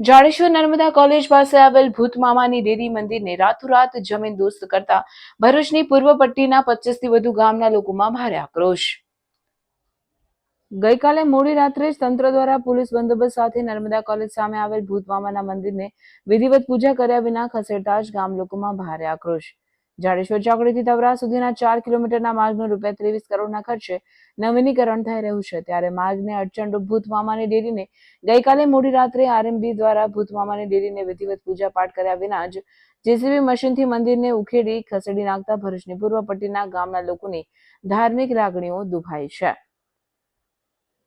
Jadeshwar Narmada college પાસે આવેલ ભૂતમામાની દેવી મંદિરને રાતોરાત જમીન દોસ્ત કરતા ભરૂચની પૂર્વ પટ્ટીના પચીસથી વધુ ગામના લોકોમાં ભારે આક્રોશ. ગઈકાલે મોડી રાત્રે જ તંત્ર દ્વારા પોલીસ બંદોબસ્ત સાથે નર્મદા કોલેજ સામે આવેલ ભૂતમામાના મંદિરને વિધિવત પૂજા કર્યા વિના ખસેડતા જ ગામ લોકોમાં ભારે આક્રોશ. જાડેશ્વર ચોકડીથી તવરા સુધીના ચાર કિલોમીટરના માર્ગનું રૂપિયા ત્રેવીસ કરોડના ખર્ચે નવીનીકરણ થઈ રહ્યું છે, ત્યારે માર્ગને અડચણરૂપ ભૂતમામાની ડેરીને ગઈકાલે મોડી રાત્રે આરએમબી દ્વારા ભૂતમામાની ડેરીને વિધિવત પૂજા પાઠ કર્યા વિના જ જેસીબી મશીનથી મંદિરને ઉખેડી, ખસેડી નાખતા ભરૂચની પૂર્વ પટ્ટીના ગામના લોકોની ધાર્મિક લાગણીઓ દુભાઈ છે.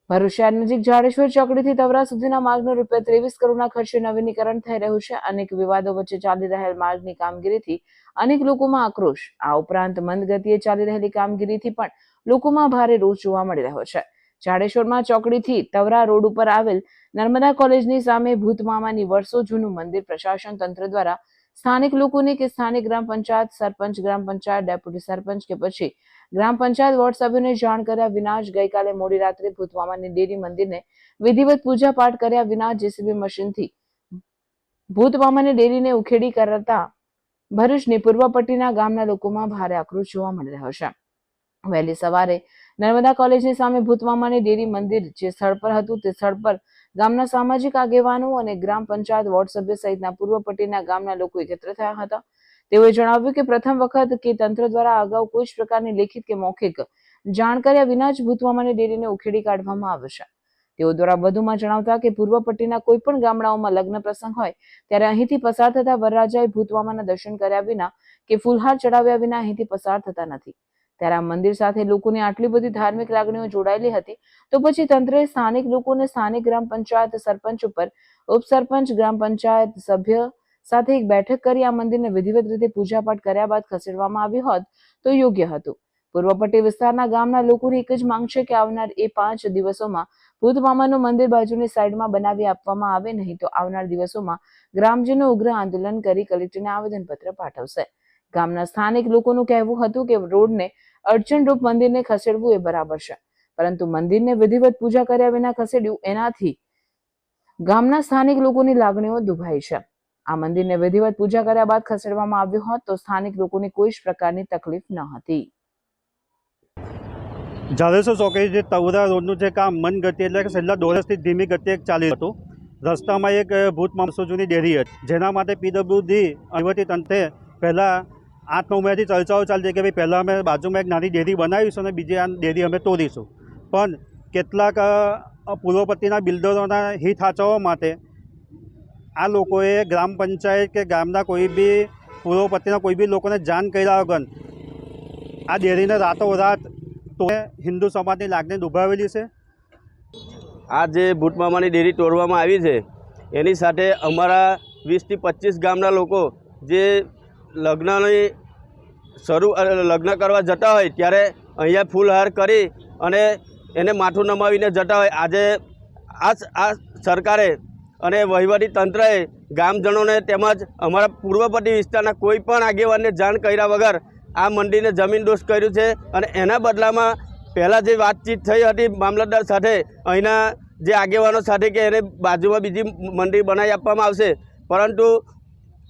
ભરૂચ નજીક જાડેશ્વર ચોકડીથી તવરા સુધીના માર્ગનું રૂપિયા ત્રેવીસ કરોડના ખર્ચે નવીનીકરણ થઈ રહ્યું છે. અનેક વિવાદો વચ્ચે ચાલી રહેલ માર્ગની કામગીરીથી અનેક લોકોમાં આક્રોશ. આ ઉપરાંત મંદ ગતિએ ચાલી રહેલી કામગીરીથી પણ લોકોમાં ભારે રોષ જોવા મળી રહ્યો છે. જાડેશ્વરમાં ચોકડીથી તવરા રોડ ઉપર આવેલ નર્મદા કોલેજની સામે ભૂતમામાની વર્ષો જૂનું મંદિર પ્રશાસન તંત્ર દ્વારા સ્થાનિક લોકોને કે સ્થાનિક ગ્રામ પંચાયત સરપંચ, ગ્રામ પંચાયત ડેપ્યુટી સરપંચ કે પછી ગ્રામ પંચાયત વોર્ડ સભ્યોને જાણ કર્યા વિના જ ગઈકાલે મોડી રાત્રે ભૂતવામાની મંદિરને વિધિવત પૂજા પાઠ કર્યા વિના જેસીબી મશીનથી ભૂતવામાની ડેરીને ઉખેડી કરતા ભરૂચની પૂર્વ પટ્ટીના ગામના લોકોમાં ભારે આક્રોશ જોવા મળી રહ્યો છે. વહેલી સવારે નર્મદા કોલેજની સામે ભૂતમામાની ડેરી મંદિર જે સ્થળ પર હતું તે સ્થળ પર ગામના સામાજિક આગેવાનો અને ગ્રામ પંચાયત વોર્ડ સભ્ય સહિતના પૂર્વ પટ્ટીના ગામના લોકો એકત્ર થયા હતા. તેઓએ જણાવ્યું કે પ્રથમ વખત કે તંત્ર દ્વારા અગાઉ કોઈ જ પ્રકારની લેખિત કે મૌખિક જાણ કર્યા વિના જ ભૂતમામાની ડેરીને ઉખેડી કાઢવામાં આવશે તેઓ દ્વારા વધુમાં જણાવતા કે પૂર્વ પટ્ટીના કોઈ પણ ગામડાઓમાં લગ્ન પ્રસંગ હોય ત્યારે અહીંથી પસાર થતા વરરાજાએ ભૂતવામાના દર્શન કર્યા વિના કે ફૂલહાર ચડાવ્યા વિના અહીંથી પસાર થતા નથી. ત્યારે આ મંદિર સાથે લોકોની આટલી બધી ધાર્મિક લાગણીઓ જોડાયેલી હતી. તો પછી તંત્રએ સ્થાનિક લોકોને સ્થાનિક ગ્રામ પંચાયત સરપંચ ઉપર ઉપસરપંચ, ગ્રામ પંચાયત સભ્ય સાથે એક બેઠક કરી આ મંદિરને વિધિવત રીતે પૂજાપાઠ કર્યા બાદ ખસેડવામાં આવ્યું હોત તો યોગ્ય હતું. પૂર્વ પટ્ટી વિસ્તારના ગામના લોકોની એક જ માંગ છે કે આવનાર એ પાંચ દિવસોમાં ભૂત મામાનું મંદિર બાજુની સાઈડમાં બનાવી આપવામાં આવે નહીં તો આવનાર દિવસોમાં ગ્રામજનો ઉગ્ર આંદોલન કરી કલેક્ટરને આવેદનપત્ર પાઠવશે. ગામના સ્થાનિક લોકોનું કહેવું હતું કે રોડને અડચણરૂપ મંદિરને ખસેડવું એ બરાબર છે. પરંતુ મંદિરને વિધિવત પૂજા કર્યા વિના ખસેડ્યું એનાથી ગામના સ્થાનિક લોકોની લાગણીઓ દુભાઈ છે. આ મંદિરને વિધિવત પૂજા કર્યા બાદ ખસેડવામાં આવ્યું હોત તો સ્થાનિક લોકોને કોઈ જ પ્રકારની તકલીફ ન હતી. જાડેશ્વર ચોકડી જે તવરા રોડનું જે કામ મન ગતિ એટલે કે છેલ્લા દોરસથી ધીમી ગતિએ ચાલી હતું. રસ્તામાં એક ભૂત માણસો જૂની ડેરી હતી. જેના માટે પીડબ્લ્યુડી વહીવટી તંત્રે પહેલાં આઠ, નવ મહિનાથી ચર્ચાઓ ચાલતી કે ભાઈ પહેલાં અમે બાજુમાં એક નાની ડેરી બનાવીશું અને બીજી આ ડેરી અમે તોડીશું. પણ કેટલાક પૂર્વપતિના બિલ્ડરોના હિત સાચવવા માટે આ લોકોએ ગ્રામ પંચાયત કે ગામના કોઈ બી પૂર્વપતિના કોઈ બી લોકોને જાણ કર્યા વગર આ ડેરીને રાતોરાત તો હિન્દુ સમાજની લાગણી દુભાવેલી છે. આ જે ભૂટમામાની ડેરી તોડવામાં આવી છે, એની સાથે અમારા વીસથી પચીસ ગામના લોકો જે લગ્નની શરૂ લગ્ન કરવા જતા હોય ત્યારે અહીંયા ફૂલહાર કરી અને એને માથું નમાવીને જતા હોય. આજે આ આ સરકારે અને વહીવટી તંત્રએ ગામજનોને તેમજ અમારા પૂર્વપટ્ટી વિસ્તારના કોઈ પણ આગેવાનને જાણ કર્યા વગર આ મંદિરને જમીન દોષ કર્યું છે અને એના બદલામાં પહેલાં જે વાતચીત થઈ હતી મામલતદાર સાથે, અહીંના જે આગેવાનો સાથે કે એને બાજુમાં બીજી મંદિર બનાવી આપવામાં આવશે. પરંતુ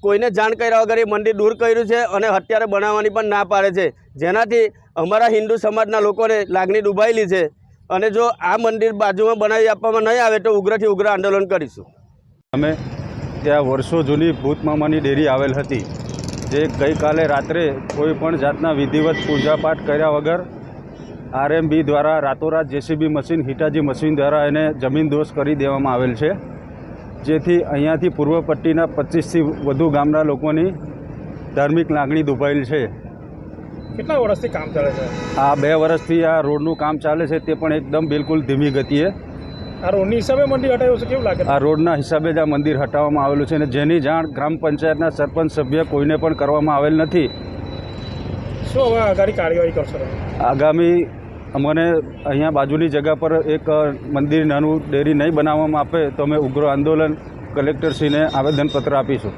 કોઈને જાણ કર્યા વગર એ મંદિર દૂર કર્યું છે અને અત્યારે બનાવવાની પણ ના પાડે છે. જેનાથી અમારા હિન્દુ સમાજના લોકોને લાગણી ડૂબાયેલી છે. અને જો આ મંદિર બાજુમાં બનાવી આપવામાં નહીં આવે તો ઉગ્રથી ઉગ્ર આંદોલન કરીશું. અમે ત્યાં વર્ષો જૂની ભૂતમામાની ડેરી આવેલ હતી. જે ગઈકાલે રાત્રે કોઈ પણ જાતના વિધિવત પૂજાપાઠ કર્યા વગર આરએમબી દ્વારા રાતોરાત જેસીબી મશીન, હિટાજી મશીન દ્વારા એને જમીન દોષ કરી દેવામાં આવેલ છે. જેથી અહીંયાથી પૂર્વ પટ્ટીના પચીસથી વધુ ગામના લોકોની ધાર્મિક લાગણી દુભાયેલ છે. કેટલા વર્ષથી કામ ચાલે છે? આ બે વર્ષથી આ રોડનું કામ ચાલે છે તે પણ એકદમ બિલકુલ ધીમી ગતિએ. આ રોડની હિસાબે મંદિર હટાવ્યું છે કેવું લાગે? આ રોડના હિસાબે જ આ મંદિર હટાવવામાં આવેલું છે અને જેની જાણ ગ્રામ પંચાયતના સરપંચ સભ્ય કોઈને પણ કરવામાં આવેલ નથી. શું હવે આગામી કાર્યવાહી કરશો આગામી અમને અહીંયા બાજુની જગ્યા પર એક મંદિર નાનું ડેરી નહીં બનાવવામાં આપે તો અમે ઉગ્ર આંદોલન કલેક્ટરશ્રીને આવેદનપત્ર આપીશું.